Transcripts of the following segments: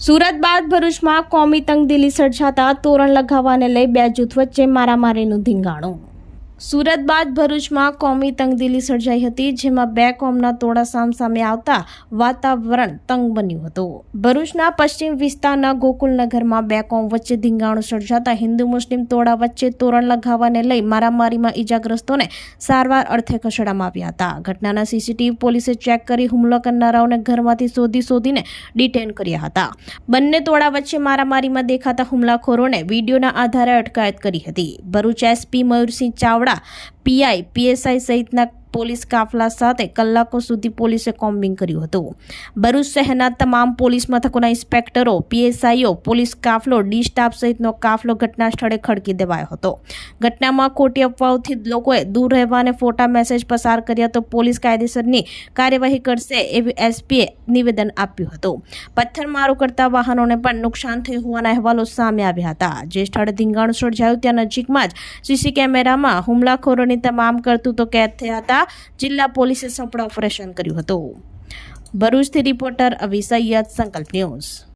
સુરત બાદ ભરૂચમાં કોમી તંગદિલી સર્જાતા તોરણ લગાવવાને લઈ બે જૂથ વચ્ચે મારામારીનું ધીંગાણું. સુરત બાદ ભરૂચમાં કોમી તંગદિલી સર્જાઈ હતી, જેમાં બે કોમના તોડા સામસામે આવતા વાતાવરણ તંગ બન્યું હતું. ભરૂચના પશ્ચિમ વિસ્તારના ગોકુલનગરમાં બે કોમ વચ્ચે ધીંગાણું સર્જાતા હિન્દુ મુસ્લિમ તોડા વચ્ચે તોરણ લગાવવાને લઈ મારામારીમાં ઈજાગ્રસ્તોને સારવાર અર્થે ખસેડવામાં આવ્યા હતા. ઘટનાના સીસીટીવી પોલીસે ચેક કરી હુમલો કરનારાઓને ઘરમાંથી શોધી શોધીને ડિટેન કર્યા હતા. બંને તોડા વચ્ચે મારામારીમાં દેખાતા હુમલાખોરોને વિડીયોના આધારે અટકાયત કરી હતી. Bharuch SP Mayursinh Chavda PI PSI સહિતના પોલીસ કાફલા સાથે કલાકો સુધી પોલીસે કોમ્બિંગ કર્યું હતું. ભરૂચ શહેરના તમામ પોલીસ મથકોના ઇન્સ્પેક્ટરો, પીએસઆઈઓ, પોલીસ કાફલો, ડી સ્ટાફ સહિતનો કાફલો ઘટના સ્થળે ખડકી દેવાયો હતો. ઘટનામાં ખોટી અફવાઓથી લોકોએ દૂર રહેવા અને ફોટા મેસેજ પસાર કર્યા તો પોલીસ કાયદેસરની કાર્યવાહી કરશે એવી એસપીએ નિવેદન આપ્યું હતું. પથ્થરમારો કરતા વાહનોને પણ નુકસાન થયું હોવાના અહેવાલો સામે આવ્યા હતા. જે સ્થળે ધીંગાણું સર્જાયું ત્યાં નજીકમાં જ સીસી કેમેરામાં હુમલાખોરોની તમામ કરતૂતો કેદ થયા હતા. જિલ્લા પોલીસે સફળ ઓપરેશન કર્યું હતું. ભરૂચથી રિપોર્ટર અવિ સૈયદ સંકલ્પ ન્યૂઝ.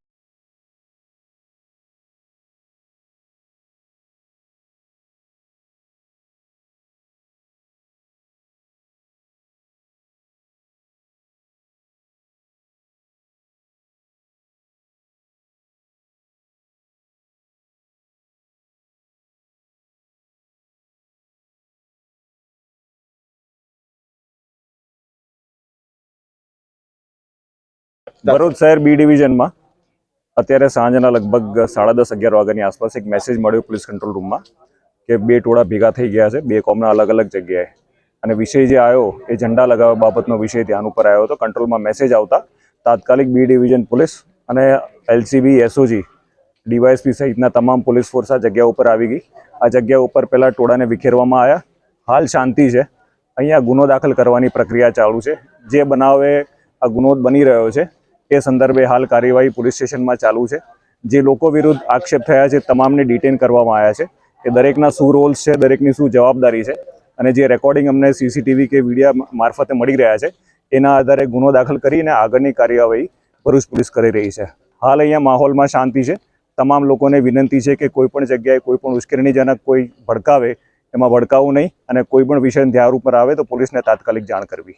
ભરૂચ શહેર બી ડિવિઝનમાં અત્યારે સાંજના લગભગ સાડા દસ, અગિયાર વાગ્યાની આસપાસ એક મેસેજ મળ્યો પોલીસ કંટ્રોલ રૂમમાં કે બે ટોળા ભેગા થઈ ગયા છે, બે કોમના અલગ અલગ જગ્યાએ. અને વિષય જે આવ્યો એ ઝંડા લગાવવા બાબતનો વિષય ધ્યાન ઉપર આવ્યો હતો. કંટ્રોલમાં મેસેજ આવતા તાત્કાલિક બી ડિવિઝન પોલીસ અને એલસીબી, એસઓજી, ડીવાયએસપી સહિતના તમામ પોલીસ ફોર્સ આ જગ્યા ઉપર આવી ગઈ. આ જગ્યા ઉપર પહેલાં ટોળાને વિખેરવામાં આવ્યા હાલ શાંતિ છે. અહીંયા ગુનો દાખલ કરવાની પ્રક્રિયા ચાલુ છે. જે બનાવે આ ગુનો બની રહ્યો છે. એ સંદર્ભે હાલ કાર્યવાહી પોલીસ સ્ટેશનમાં ચાલુ છે. જે લોકો વિરુદ્ધ આક્ષેપ થયા છે, તમામને ડિટેન કરવામાં આવ્યા છે. એ દરેકના શું રોલ્સ છે, દરેકની શું જવાબદારી છે અને જે રેકોર્ડિંગ અમને સીસીટીવી કે વિડીયા મારફતે મળી રહ્યા છે, એના આધારે ગુનો દાખલ કરીને આગળની કાર્યવાહી ભરૂચ પોલીસ કરી રહી છે. હાલ અહીંયા માહોલમાં શાંતિ છે. તમામ લોકોને વિનંતી છે કે કોઈ પણ જગ્યાએ કોઈ પણ ઉશ્કેરણીજનક કોઈ ભડકાવે, એમાં ભડકાવું નહીં અને કોઈ પણ વિષય ધ્યાન ઉપર આવે તો પોલીસને તાત્કાલિક જાણ કરવી.